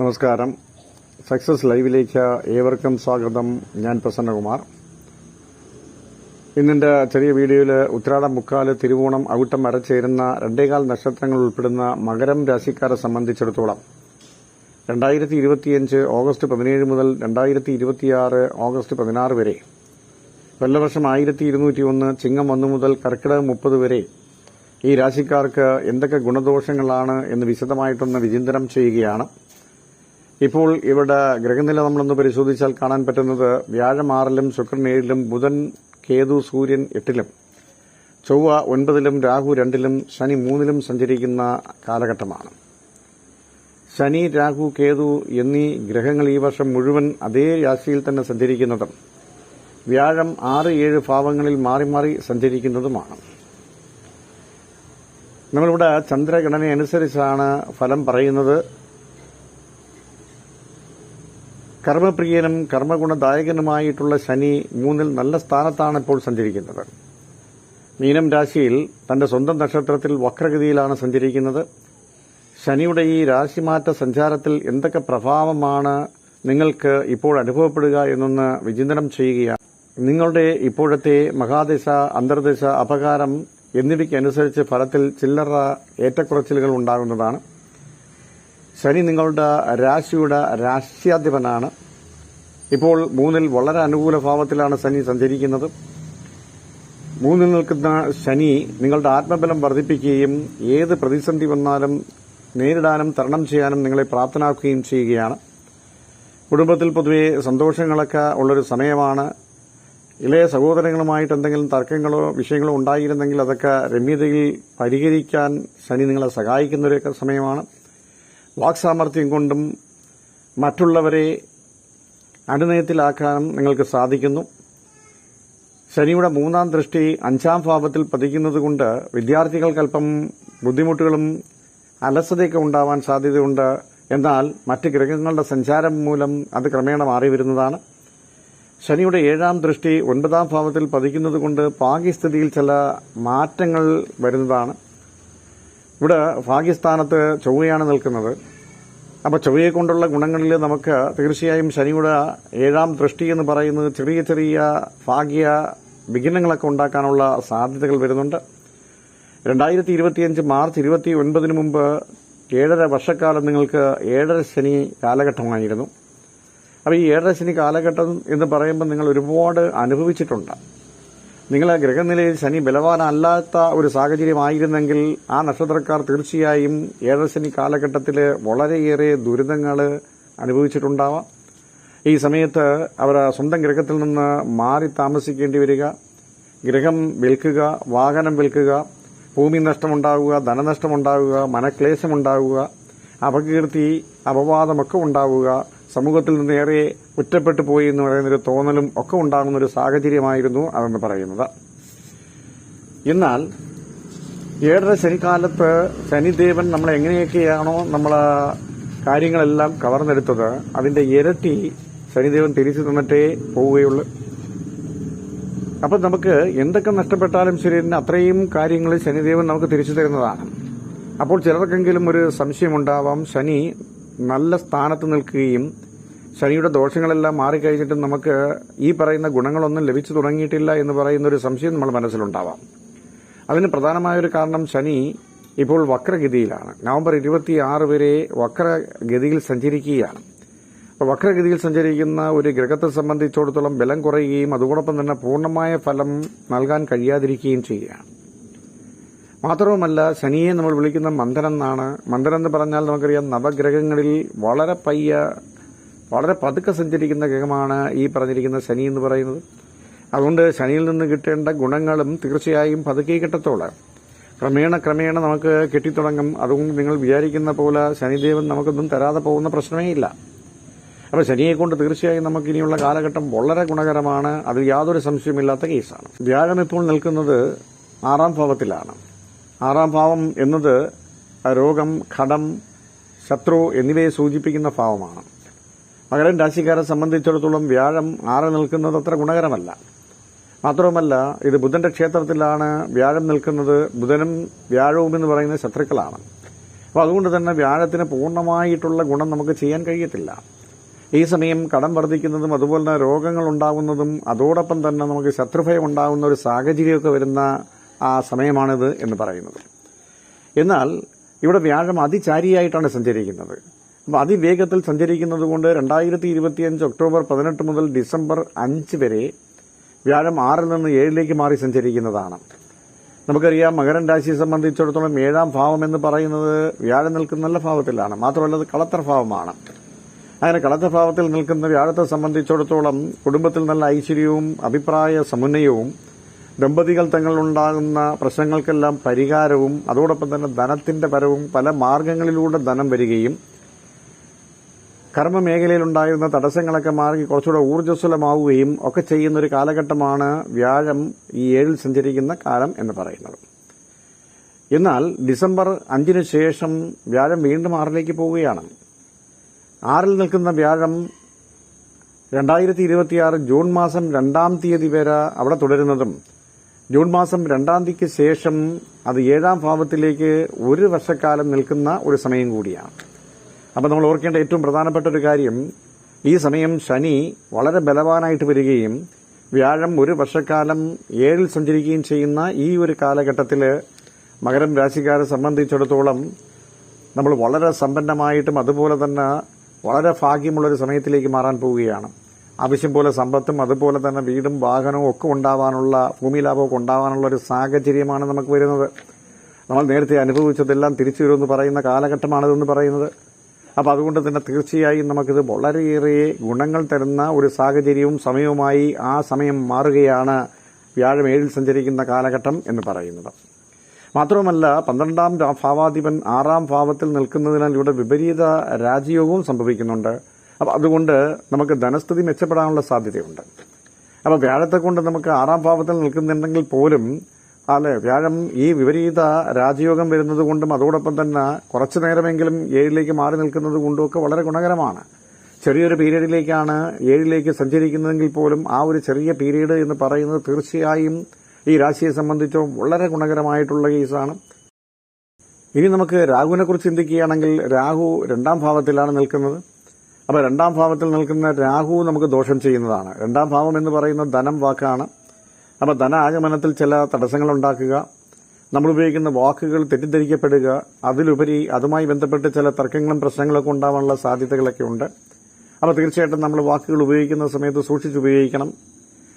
നമസ്കാരം. സക്സസ് ലൈവിലേക്ക് ഏവർക്കും സ്വാഗതം. ഞാൻ പ്രസന്നകുമാർ. ഇന്നിന്റെ ചെറിയ വീഡിയോയിൽ ഉത്രാടം മുക്കാൽ തിരുവോണം അവിട്ടം അരച്ചേരുന്ന രണ്ടേകാൽ നക്ഷത്രങ്ങൾ ഉൾപ്പെടുന്ന മകരം രാശിക്കാരെ സംബന്ധിച്ചിടത്തോളം രണ്ടായിരത്തി ഇരുപത്തിയഞ്ച് ഓഗസ്റ്റ് പതിനേഴ് മുതൽ രണ്ടായിരത്തി ഇരുപത്തിയാറ് ഓഗസ്റ്റ് പതിനാറ് വരെ കൊല്ലവർഷം ആയിരത്തി ഇരുന്നൂറ്റി ഒന്ന് ചിങ്ങം ഒന്ന് മുതൽ കർക്കിടകം മുപ്പത് വരെ ഈ രാശിക്കാർക്ക് എന്തൊക്കെ ഗുണദോഷങ്ങളാണ് എന്ന് വിശദമായിട്ടൊന്ന് വിചിന്തനം ചെയ്യുകയാണ്. ഇപ്പോൾ ഇവിടെ ഗ്രഹനില നമ്മളൊന്ന് പരിശോധിച്ചാൽ കാണാൻ പറ്റുന്നത് വ്യാഴം ആറിലും ശുക്രൻ ഏഴിലും ബുധൻ കേതു സൂര്യൻ എട്ടിലും ചൊവ്വ ഒൻപതിലും രാഹു രണ്ടിലും ശനി മൂന്നിലും സഞ്ചരിക്കുന്ന കാലഘട്ടമാണ്. ശനി രാഹു കേതു എന്നീ ഗ്രഹങ്ങൾ ഈ വർഷം മുഴുവൻ അതേ രാശിയിൽ തന്നെ സഞ്ചരിക്കുന്നതും വ്യാഴം ആറ് ഏഴ് ഭാവങ്ങളിൽ മാറി മാറി സഞ്ചരിക്കുന്നതുമാണ്. നമ്മളിവിടെ ചന്ദ്രഗണന അനുസരിച്ചാണ് ഫലം പറയുന്നത്. കർമ്മപ്രിയനും കർമ്മഗുണദായകനുമായിട്ടുള്ള ശനി മൂന്നിൽ നല്ല സ്ഥാനത്താണ് ഇപ്പോൾ സഞ്ചരിക്കുന്നത്. മീനം രാശിയിൽ തന്റെ സ്വന്തം നക്ഷത്രത്തിൽ വക്രഗതിയിലാണ് സഞ്ചരിക്കുന്നത്. ശനിയുടെ ഈ രാശിമാറ്റ സഞ്ചാരത്തിൽ എന്തൊക്കെ പ്രഭാവമാണ് നിങ്ങൾക്ക് ഇപ്പോൾ അനുഭവപ്പെടുക എന്നൊന്ന് വിചിന്തനം ചെയ്യുകയാണ്. നിങ്ങളുടെ ഇപ്പോഴത്തെ മഹാദശ അന്തർദശ അപകാരം എന്നിവയ്ക്കനുസരിച്ച് ഫലത്തിൽ ചില്ലറ ഏറ്റക്കുറച്ചിലുകൾ ഉണ്ടാകുന്നതാണ്. ശനി നിങ്ങളുടെ രാശിയുടെ രാശ്യാധിപനാണ്. ഇപ്പോൾ മൂന്നിൽ വളരെ അനുകൂല ഭാവത്തിലാണ് ശനി സഞ്ചരിക്കുന്നത്. മൂന്നിൽ നിൽക്കുന്ന ശനി നിങ്ങളുടെ ആത്മബലം വർദ്ധിപ്പിക്കുകയും ഏത് പ്രതിസന്ധി വന്നാലും നേരിടാനും തരണം ചെയ്യാനും നിങ്ങളെ പ്രാപ്തനാക്കുകയും ചെയ്യുകയാണ്. കുടുംബത്തിൽ പൊതുവെ സന്തോഷങ്ങളൊക്കെ ഉള്ളൊരു സമയമാണ്. ഇളയ സഹോദരങ്ങളുമായിട്ട് എന്തെങ്കിലും തർക്കങ്ങളോ വിഷയങ്ങളോ ഉണ്ടായിരുന്നെങ്കിൽ അതൊക്കെ രമ്യതയിൽ പരിഹരിക്കാൻ ശനി നിങ്ങളെ സഹായിക്കുന്നൊരു സമയമാണ്. വാക്സാമർഥ്യം കൊണ്ടും മറ്റുള്ളവരെ അനുനയത്തിലാക്കാനും നിങ്ങൾക്ക് സാധിക്കുന്നു. ശനിയുടെ മൂന്നാം ദൃഷ്ടി അഞ്ചാം ഭാവത്തിൽ പതിക്കുന്നതുകൊണ്ട് വിദ്യാർത്ഥികൾക്കല്പം ബുദ്ധിമുട്ടുകളും അലസതയൊക്കെ ഉണ്ടാവാൻ സാധ്യതയുണ്ട്. എന്നാൽ മറ്റ് ഗ്രഹങ്ങളുടെ സഞ്ചാരം മൂലം അത് ക്രമേണ മാറി വരുന്നതാണ്. ശനിയുടെ ഏഴാം ദൃഷ്ടി ഒൻപതാം ഭാവത്തിൽ പതിക്കുന്നതുകൊണ്ട് ഭാഗ്യസ്ഥിതിയിൽ ചില മാറ്റങ്ങൾ വരുന്നതാണ്. ഇവിടെ ഭാഗ്യസ്ഥാനത്ത് ചൊവ്വയാണ് നിൽക്കുന്നത്. അപ്പോൾ ചൊവ്വയെ കൊണ്ടുള്ള ഗുണങ്ങളിൽ നമുക്ക് തീർച്ചയായും ശനിയുടെ ഏഴാം ദൃഷ്ടി എന്ന് പറയുന്നത് ചെറിയ ചെറിയ ഭാഗ്യ വിഘ്നങ്ങളൊക്കെ ഉണ്ടാക്കാനുള്ള സാധ്യതകൾ വരുന്നുണ്ട്. രണ്ടായിരത്തി ഇരുപത്തിയഞ്ച് മാർച്ച് ഇരുപത്തി ഒൻപതിന് മുമ്പ് ഏഴര വർഷക്കാലം നിങ്ങൾക്ക് ഏഴര ശനി കാലഘട്ടമായിരുന്നു. അപ്പോൾ ഈ ഏഴര ശനി കാലഘട്ടം എന്ന് പറയുമ്പോൾ നിങ്ങൾ ഒരുപാട് അനുഭവിച്ചിട്ടുണ്ട്. നിങ്ങളെ ഗ്രഹനിലയിൽ ശനി ബലവാനല്ലാത്ത ഒരു സാഹചര്യമായിരുന്നെങ്കിൽ ആ നക്ഷത്രക്കാർ തീർച്ചയായും ഏഴരശനി കാലഘട്ടത്തിൽ വളരെയേറെ ദുരിതങ്ങൾ അനുഭവിച്ചിട്ടുണ്ടാവാം. ഈ സമയത്ത് അവർ സ്വന്തം ഗ്രഹത്തിൽ നിന്ന് മാറി താമസിക്കേണ്ടി വരിക. ഗ്രഹം വിൽക്കുക വാഹനം വിൽക്കുക ഭൂമി നഷ്ടമുണ്ടാവുക ധനനഷ്ടമുണ്ടാവുക മനക്ലേശമുണ്ടാവുക അപകീർത്തി അപവാദമൊക്കെ ഉണ്ടാവുക സമൂഹത്തിൽ നിന്ന് ഏറെ ഒറ്റപ്പെട്ടു പോയി എന്ന് പറയുന്നൊരു തോന്നലും ഒക്കെ ഉണ്ടാകുന്ന ഒരു സാഹചര്യമായിരുന്നു അതെന്ന് പറയുന്നത്. എന്നാൽ ഏഴര ശനിക്കാലത്ത് ശനിദേവൻ നമ്മൾ എങ്ങനെയൊക്കെയാണോ നമ്മൾ കാര്യങ്ങളെല്ലാം കവർന്നെടുത്തത് അതിന്റെ ഇരട്ടി ശനിദേവൻ തിരിച്ചു തന്നിട്ടേ പോവുകയുള്ളൂ. അപ്പൊ നമുക്ക് എന്തൊക്കെ നഷ്ടപ്പെട്ടാലും ശരി അത്രയും കാര്യങ്ങൾ ശനിദേവൻ നമുക്ക് തിരിച്ചു തരുന്നതാണ്. അപ്പോൾ ചിലർക്കെങ്കിലും ഒരു സംശയമുണ്ടാവാം ശനി നല്ല സ്ഥാനത്ത് നിൽക്കുകയും ശനിയുടെ ദോഷങ്ങളെല്ലാം മാറിക്കഴിഞ്ഞിട്ടും നമുക്ക് ഈ പറയുന്ന ഗുണങ്ങളൊന്നും ലഭിച്ചു തുടങ്ങിയിട്ടില്ല എന്ന് പറയുന്ന ഒരു സംശയം നമ്മൾ മനസ്സിലുണ്ടാവാം. അതിന് പ്രധാനമായൊരു കാരണം ശനി ഇപ്പോൾ വക്രഗതിയിലാണ്. നവംബർ ഇരുപത്തി ആറ് വരെ വക്രഗതിയിൽ സഞ്ചരിക്കുകയാണ്. അപ്പോൾ വക്രഗതിയിൽ സഞ്ചരിക്കുന്ന ഒരു ഗ്രഹത്തെ സംബന്ധിച്ചിടത്തോളം ബലം കുറയുകയും അതോടൊപ്പം തന്നെ പൂർണമായ ഫലം നൽകാൻ കഴിയാതിരിക്കുകയും ചെയ്യുകയാണ്. മാത്രവുമല്ല ശനിയെ നമ്മൾ വിളിക്കുന്ന മന്ദരം എന്നാണ്. മന്ദൻ എന്ന് പറഞ്ഞാൽ നമുക്കറിയാം നവഗ്രഹങ്ങളിൽ വളരെ പയ്യ വളരെ പതുക്കെ സഞ്ചരിക്കുന്ന ഗ്രഹമാണ് ഈ പറഞ്ഞിരിക്കുന്ന ശനി എന്ന് പറയുന്നത്. അതുകൊണ്ട് ശനിയിൽ നിന്ന് കിട്ടേണ്ട ഗുണങ്ങളും തീർച്ചയായും പതുക്കെ കിട്ടത്തോളൂ. ക്രമേണ ക്രമേണ നമുക്ക് കിട്ടിത്തുടങ്ങും. അതുകൊണ്ട് നിങ്ങൾ വിചാരിക്കുന്ന പോലെ ശനിദേവൻ നമുക്കൊന്നും തരാതെ പോകുന്ന പ്രശ്നമേ ഇല്ല. അപ്പോൾ ശനിയെ കൊണ്ട് തീർച്ചയായും നമുക്ക് ഇനിയുള്ള കാലഘട്ടം വളരെ ഗുണകരമാണ്. അതിൽ യാതൊരു സംശയമില്ലാത്ത കേസാണ്. വ്യാഴം ഇപ്പോൾ നിൽക്കുന്നത് ആറാം ഭാവത്തിലാണ്. ആറാം ഭാവം എന്നത് രോഗം ഘടം ശത്രു എന്നിവയെ സൂചിപ്പിക്കുന്ന ഭാവമാണ്. മകരൻ രാശിക്കാരെ സംബന്ധിച്ചിടത്തോളം വ്യാഴം ആറ് നിൽക്കുന്നത് അത്ര ഗുണകരമല്ല. മാത്രവുമല്ല ഇത് ബുധന്റെ ക്ഷേത്രത്തിലാണ് വ്യാഴം നിൽക്കുന്നത്. ബുധനും വ്യാഴവും എന്ന് പറയുന്ന ശത്രുക്കളാണ്. അപ്പോൾ അതുകൊണ്ട് തന്നെ വ്യാഴത്തിന് പൂർണമായിട്ടുള്ള ഗുണം നമുക്ക് ചെയ്യാൻ കഴിയത്തില്ല. ഈ സമയം കടം വർദ്ധിക്കുന്നതും അതുപോലെ തന്നെ രോഗങ്ങൾ ഉണ്ടാകുന്നതും അതോടൊപ്പം തന്നെ നമുക്ക് ശത്രുഭയം ഉണ്ടാകുന്ന ഒരു സാഹചര്യമൊക്കെ വരുന്ന ആ സമയമാണിത് എന്ന് പറയുന്നത്. എന്നാൽ ഇവിടെ വ്യാഴം അതിചാരിയായിട്ടാണ് സഞ്ചരിക്കുന്നത്. അപ്പോൾ അതിവേഗത്തിൽ സഞ്ചരിക്കുന്നത് കൊണ്ട് രണ്ടായിരത്തി ഇരുപത്തിയഞ്ച് ഒക്ടോബർ പതിനെട്ട് മുതൽ ഡിസംബർ അഞ്ച് വരെ വ്യാഴം ആറിൽ നിന്ന് ഏഴിലേക്ക് മാറി സഞ്ചരിക്കുന്നതാണ്. നമുക്കറിയാം മകരൻ രാശിയെ സംബന്ധിച്ചിടത്തോളം ഏഴാം ഭാവം എന്ന് പറയുന്നത് വ്യാഴം നിൽക്കുന്ന നല്ല ഭാവത്തിലാണ്. മാത്രമല്ല അത് കളത്തർ ഭാവമാണ്. അങ്ങനെ കളത്തര ഭാവത്തിൽ നിൽക്കുന്ന വ്യാഴത്തെ സംബന്ധിച്ചിടത്തോളം കുടുംബത്തിൽ നല്ല ഐശ്വര്യവും അഭിപ്രായ സമന്വയവും ദമ്പതികൾ തങ്ങളുണ്ടാകുന്ന പ്രശ്നങ്ങൾക്കെല്ലാം പരിഹാരവും അതോടൊപ്പം തന്നെ ധനത്തിന്റെ പരവും പല മാർഗങ്ങളിലൂടെ ധനം വരികയും കർമ്മ മേഖലയിലുണ്ടായിരുന്ന തടസ്സങ്ങളൊക്കെ മാറി കുറച്ചുകൂടെ ഊർജസ്വലമാവുകയും ഒക്കെ ചെയ്യുന്ന ഒരു കാലഘട്ടമാണ് വ്യാഴം ഈ ഏഴിൽ സഞ്ചരിക്കുന്ന കാലം എന്ന് പറയുന്നത്. എന്നാൽ ഡിസംബർ അഞ്ചിനു ശേഷം വ്യാഴം വീണ്ടും ആറിലേക്ക് പോവുകയാണ്. ആറിൽ നിൽക്കുന്ന വ്യാഴം രണ്ടായിരത്തി ഇരുപത്തിയാറ് ജൂൺ മാസം രണ്ടാം തീയതി വരെ അവിടെ തുടരുന്നതും ജൂൺ മാസം രണ്ടാം തീയതിക്ക് ശേഷം അത് ഏഴാം ഭാവത്തിലേക്ക് ഒരു വർഷക്കാലം നിൽക്കുന്ന ഒരു സമയം കൂടിയാണ്. അപ്പോൾ നമ്മൾ ഓർക്കേണ്ട ഏറ്റവും പ്രധാനപ്പെട്ട ഒരു കാര്യം ഈ സമയം ശനി വളരെ ബലവാനായിട്ട് വരികയും വ്യാഴം ഒരു വർഷക്കാലം ഏഴിൽ സഞ്ചരിക്കുകയും ചെയ്യുന്ന ഈ ഒരു കാലഘട്ടത്തിൽ മകരം രാശിക്കാരെ സംബന്ധിച്ചിടത്തോളം നമ്മൾ വളരെ സമ്പന്നമായിട്ടും അതുപോലെ തന്നെ വളരെ ഭാഗ്യമുള്ളൊരു സമയത്തിലേക്ക് മാറാൻ പോവുകയാണ്. ആവശ്യം പോലെ സമ്പത്തും അതുപോലെ തന്നെ വീടും വാഹനവും ഒക്കെ ഉണ്ടാവാനുള്ള ഭൂമി ലാഭമൊക്കെ ഉണ്ടാവാനുള്ള ഒരു സാഹചര്യമാണ് നമുക്ക് വരുന്നത്. നമ്മൾ നേരത്തെ അനുഭവിച്ചതെല്ലാം തിരിച്ചു വരുമെന്ന് പറയുന്ന കാലഘട്ടമാണിതെന്ന് പറയുന്നത്. അപ്പോൾ അതുകൊണ്ട് തന്നെ തീർച്ചയായും നമുക്കിത് വളരെയേറെ ഗുണങ്ങൾ തരുന്ന ഒരു സാഹചര്യവും സമയവുമായി ആ സമയം മാറുകയാണ് വ്യാഴം ഏഴിൽ സഞ്ചരിക്കുന്ന കാലഘട്ടം എന്ന് പറയുന്നത്. മാത്രവുമല്ല പന്ത്രണ്ടാം ഭാവാധിപൻ ആറാം ഭാവത്തിൽ നിൽക്കുന്നതിനാൽ ഇവിടെ വിപരീത രാജയോഗവും സംഭവിക്കുന്നുണ്ട്. അപ്പോൾ അതുകൊണ്ട് നമുക്ക് ധനസ്ഥിതി മെച്ചപ്പെടാനുള്ള സാധ്യതയുണ്ട്. അപ്പോൾ വ്യാഴത്തെ കൊണ്ട് നമുക്ക് ആറാം ഭാവത്തിൽ നിൽക്കുന്നുണ്ടെങ്കിൽ പോലും അല്ലെ വ്യാഴം ഈ വിപരീത രാജയോഗം വരുന്നത് കൊണ്ടും അതോടൊപ്പം തന്നെ കുറച്ചു നേരമെങ്കിലും ഏഴിലേക്ക് മാറി നിൽക്കുന്നത് കൊണ്ടും ഒക്കെ വളരെ ഗുണകരമാണ്. ചെറിയൊരു പീരീഡിലേക്കാണ് ഏഴിലേക്ക് സഞ്ചരിക്കുന്നതെങ്കിൽ പോലും ആ ഒരു ചെറിയ പീരീഡ് എന്ന് പറയുന്നത് തീർച്ചയായും ഈ രാശിയെ സംബന്ധിച്ചോ വളരെ ഗുണകരമായിട്ടുള്ള കേസാണ്. ഇനി നമുക്ക് രാഹുവിനെ കുറിച്ച് ചിന്തിക്കുകയാണെങ്കിൽ രാഹു രണ്ടാം ഭാവത്തിലാണ് നിൽക്കുന്നത്. അപ്പോൾ രണ്ടാം ഭാവത്തിൽ നിൽക്കുന്ന രാഹു നമുക്ക് ദോഷം ചെയ്യുന്നതാണ്. രണ്ടാം ഭാവം എന്ന് പറയുന്ന ധനം വാക്കാണ്. അപ്പോൾ ധനാഗമനത്തിൽ ചില തടസ്സങ്ങൾ ഉണ്ടാക്കുക. നമ്മൾ ഉപയോഗിക്കുന്ന വാക്കുകൾ തെറ്റിദ്ധരിക്കപ്പെടുക. അതിലുപരി അതുമായി ബന്ധപ്പെട്ട് ചില തർക്കങ്ങളും പ്രശ്നങ്ങളൊക്കെ ഉണ്ടാവാനുള്ള സാധ്യതകളൊക്കെ ഉണ്ട്. അപ്പോൾ തീർച്ചയായിട്ടും നമ്മൾ വാക്കുകൾ ഉപയോഗിക്കുന്ന സമയത്ത് സൂക്ഷിച്ച് ഉപയോഗിക്കണം.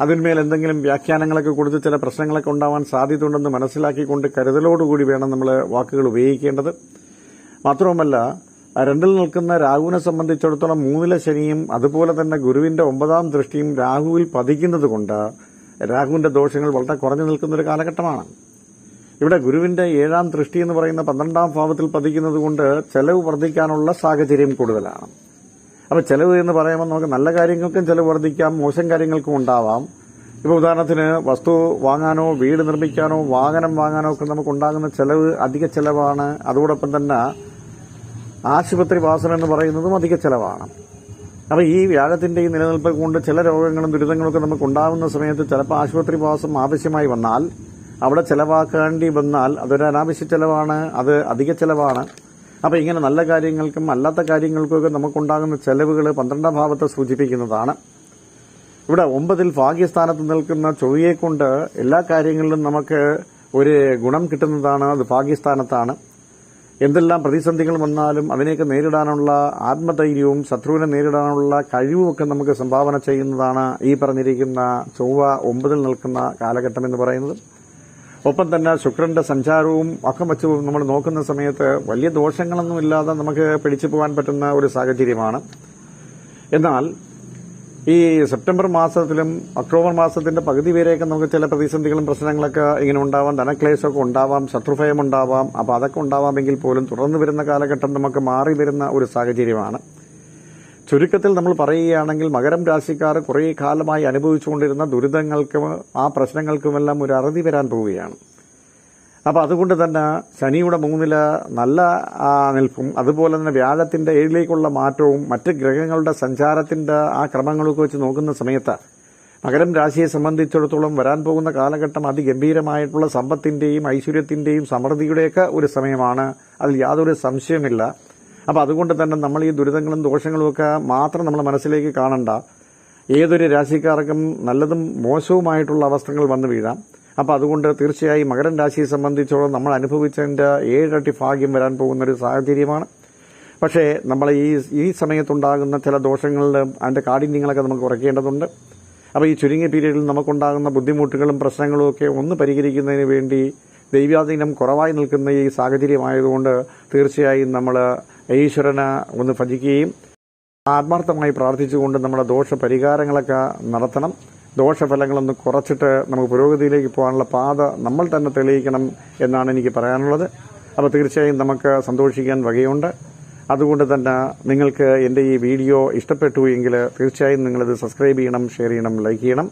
അതിന്മേൽ എന്തെങ്കിലും വ്യാഖ്യാനങ്ങളൊക്കെ കൊടുത്ത് ചില പ്രശ്നങ്ങളൊക്കെ ഉണ്ടാവാൻ സാധ്യതയുണ്ടെന്ന് മനസ്സിലാക്കിക്കൊണ്ട് കരുതലോടുകൂടി വേണം നമ്മൾ വാക്കുകൾ ഉപയോഗിക്കേണ്ടത്. മാത്രവുമല്ല രണ്ടിൽ നിൽക്കുന്ന രാഹുവിനെ സംബന്ധിച്ചിടത്തോളം മൂന്നിലെ ശനിയും അതുപോലെ തന്നെ ഗുരുവിന്റെ ഒമ്പതാം ദൃഷ്ടിയും രാഹുവിൽ പതിക്കുന്നത് കൊണ്ട് രാഹുവിന്റെ ദോഷങ്ങൾ വളരെ കുറഞ്ഞു നിൽക്കുന്ന ഒരു കാലഘട്ടമാണ്. ഇവിടെ ഗുരുവിന്റെ ഏഴാം ദൃഷ്ടി എന്ന് പറയുന്ന പന്ത്രണ്ടാം ഭാവത്തിൽ പതിക്കുന്നത് കൊണ്ട് ചെലവ് വർദ്ധിക്കാനുള്ള സാഹചര്യം കൂടുതലാണ്. അപ്പൊ ചെലവ് എന്ന് പറയുമ്പോൾ നമുക്ക് നല്ല കാര്യങ്ങൾക്കും ചെലവ് വർദ്ധിക്കാം മോശം കാര്യങ്ങൾക്കും ഉണ്ടാവാം. ഇപ്പൊ ഉദാഹരണത്തിന് വസ്തു വാങ്ങാനോ വീട് നിർമ്മിക്കാനോ വാഹനം വാങ്ങാനോ ഒക്കെ നമുക്ക് ഉണ്ടാകുന്ന ചെലവ് അധിക ചെലവാണ്. അതോടൊപ്പം തന്നെ ആശുപത്രി വാസന എന്ന് പറയുന്നതും അധിക ചിലവാണ്. അപ്പോൾ ഈ വ്യാഴത്തിന്റെ ഈ നിലനിൽപ്പ് കൊണ്ട് ചില രോഗങ്ങളും ദുരിതങ്ങളൊക്കെ നമുക്ക് ഉണ്ടാകുന്ന സമയത്ത് ചിലപ്പോൾ ആശുപത്രി വാസം ആവശ്യമായി വന്നാൽ അവിടെ ചിലവാക്കേണ്ടി വന്നാൽ അതൊരു അനാവശ്യ ചിലവാണ് അത് അധിക ചിലവാണ്. അപ്പോൾ ഇങ്ങനെ നല്ല കാര്യങ്ങൾക്കും അല്ലാത്ത കാര്യങ്ങൾക്കുമൊക്കെ നമുക്കുണ്ടാകുന്ന ചെലവുകൾ പന്ത്രണ്ടാം ഭാവത്തെ സൂചിപ്പിക്കുന്നതാണ്. ഇവിടെ ഒമ്പതിൽ ഭാഗ്യസ്ഥാനത്ത് നിൽക്കുന്ന ചൊവ്വയെ കൊണ്ട് എല്ലാ കാര്യങ്ങളിലും നമുക്ക് ഒരു ഗുണം കിട്ടുന്നതാണ് അത് ഭാഗ്യസ്ഥാനത്താണ്. എന്തെല്ലാം പ്രതിസന്ധികൾ വന്നാലും അതിനെയൊക്കെ നേരിടാനുള്ള ആത്മധൈര്യവും ശത്രുവിനെ നേരിടാനുള്ള കഴിവുമൊക്കെ നമുക്ക് സംഭാവന ചെയ്യുന്നതാണ് ഈ പറഞ്ഞിരിക്കുന്ന ചൊവ്വ ഒമ്പതിൽ നിൽക്കുന്ന കാലഘട്ടം എന്ന് പറയുന്നത്. ഒപ്പം തന്നെ ശുക്രന്റെ സഞ്ചാരവും ഒക്കെ വെച്ച് നമ്മൾ നോക്കുന്ന സമയത്ത് വലിയ ദോഷങ്ങളൊന്നുമില്ലാതെ നമുക്ക് പിടിച്ചു പോകാൻ പറ്റുന്ന ഒരു സാഹചര്യമാണ്. എന്നാൽ ഈ സെപ്റ്റംബർ മാസത്തിലും ഒക്ടോബർ മാസത്തിന്റെ പകുതി വരെയൊക്കെ നമുക്ക് ചില പ്രതിസന്ധികളും പ്രശ്നങ്ങളൊക്കെ ഇങ്ങനെ ഉണ്ടാവാം. ധനക്ലേശമൊക്കെ ഉണ്ടാവാം ശത്രുഭയം ഉണ്ടാവാം. അപ്പോൾ അതൊക്കെ ഉണ്ടാവാമെങ്കിൽ പോലും തുടർന്ന് വരുന്ന കാലഘട്ടം നമുക്ക് മാറി വരുന്ന ഒരു സാഹചര്യമാണ്. ചുരുക്കത്തിൽ നമ്മൾ പറയുകയാണെങ്കിൽ മകരം രാശിക്കാർ കുറേ കാലമായി അനുഭവിച്ചുകൊണ്ടിരുന്ന ദുരിതങ്ങൾക്കും ആ പ്രശ്നങ്ങൾക്കുമെല്ലാം ഒരു അറുതി വരാൻ പോവുകയാണ്. അപ്പോൾ അതുകൊണ്ട് തന്നെ ശനിയുടെ മൂന്നിൽ നല്ല നിൽപ്പും അതുപോലെ തന്നെ വ്യാഴത്തിന്റെ ഏഴിലേക്കുള്ള മാറ്റവും മറ്റ് ഗ്രഹങ്ങളുടെ സഞ്ചാരത്തിന്റെ ആ ക്രമങ്ങളൊക്കെ വെച്ച് നോക്കുന്ന സമയത്ത് മകരം രാശിയെ സംബന്ധിച്ചിടത്തോളം വരാൻ പോകുന്ന കാലഘട്ടം അതിഗംഭീരമായിട്ടുള്ള സമ്പത്തിന്റെയും ഐശ്വര്യത്തിന്റെയും സമൃദ്ധിയുടെയൊക്കെ ഒരു സമയമാണ്. അതിൽ യാതൊരു സംശയമില്ല അപ്പോൾ അതുകൊണ്ട് തന്നെ നമ്മൾ ഈ ദുരിതങ്ങളും ദോഷങ്ങളും ഒക്കെ മാത്രം നമ്മൾ മനസ്സിലേക്ക് കാണണ്ട. ഏതൊരു രാശിക്കാർക്കും നല്ലതും മോശവുമായിട്ടുള്ള അവസ്ഥകൾ വന്നു വീഴാം. അപ്പൊ അതുകൊണ്ട് തീർച്ചയായും മകരൻ രാശിയെ സംബന്ധിച്ചോളം നമ്മൾ അനുഭവിച്ചതിന്റെ ഏഴട്ടി ഭാഗ്യം വരാൻ പോകുന്ന ഒരു സാഹചര്യമാണ്. പക്ഷേ നമ്മൾ ഈ ഈ സമയത്തുണ്ടാകുന്ന ചില ദോഷങ്ങളിലും അതിന്റെ കാഠിന്യങ്ങളൊക്കെ നമുക്ക് കുറയ്ക്കേണ്ടതുണ്ട്. അപ്പോൾ ഈ ചുരുങ്ങിയ പീരീഡിൽ നമുക്കുണ്ടാകുന്ന ബുദ്ധിമുട്ടുകളും പ്രശ്നങ്ങളും ഒക്കെ ഒന്ന് പരിഹരിക്കുന്നതിന് വേണ്ടി ദൈവാധീനം കുറവായി നിൽക്കുന്ന ഈ സാഹചര്യമായതുകൊണ്ട് തീർച്ചയായും നമ്മൾ ഈശ്വരനെ ഒന്ന് ഭജിക്കുകയും ആത്മാർത്ഥമായി പ്രാർത്ഥിച്ചുകൊണ്ട് നമ്മുടെ ദോഷ പരിഹാരങ്ങളൊക്കെ നടത്തണം. ദോഷഫലങ്ങളൊന്ന് കുറച്ചിട്ട് നമുക്ക് പുരോഗതിയിലേക്ക് പോകാനുള്ള പാത നമ്മൾ തന്നെ തെളിയിക്കണം എന്നാണ് എനിക്ക് പറയാനുള്ളത്. അപ്പോൾ തീർച്ചയായും നമുക്ക് സന്തോഷിക്കാൻ വകയുണ്ട്. അതുകൊണ്ട് തന്നെ നിങ്ങൾക്ക് എന്റെ ഈ വീഡിയോ ഇഷ്ടപ്പെട്ടു എങ്കിൽ തീർച്ചയായും നിങ്ങളിത് സബ്സ്ക്രൈബ് ചെയ്യണം ഷെയർ ചെയ്യണം ലൈക്ക് ചെയ്യണം.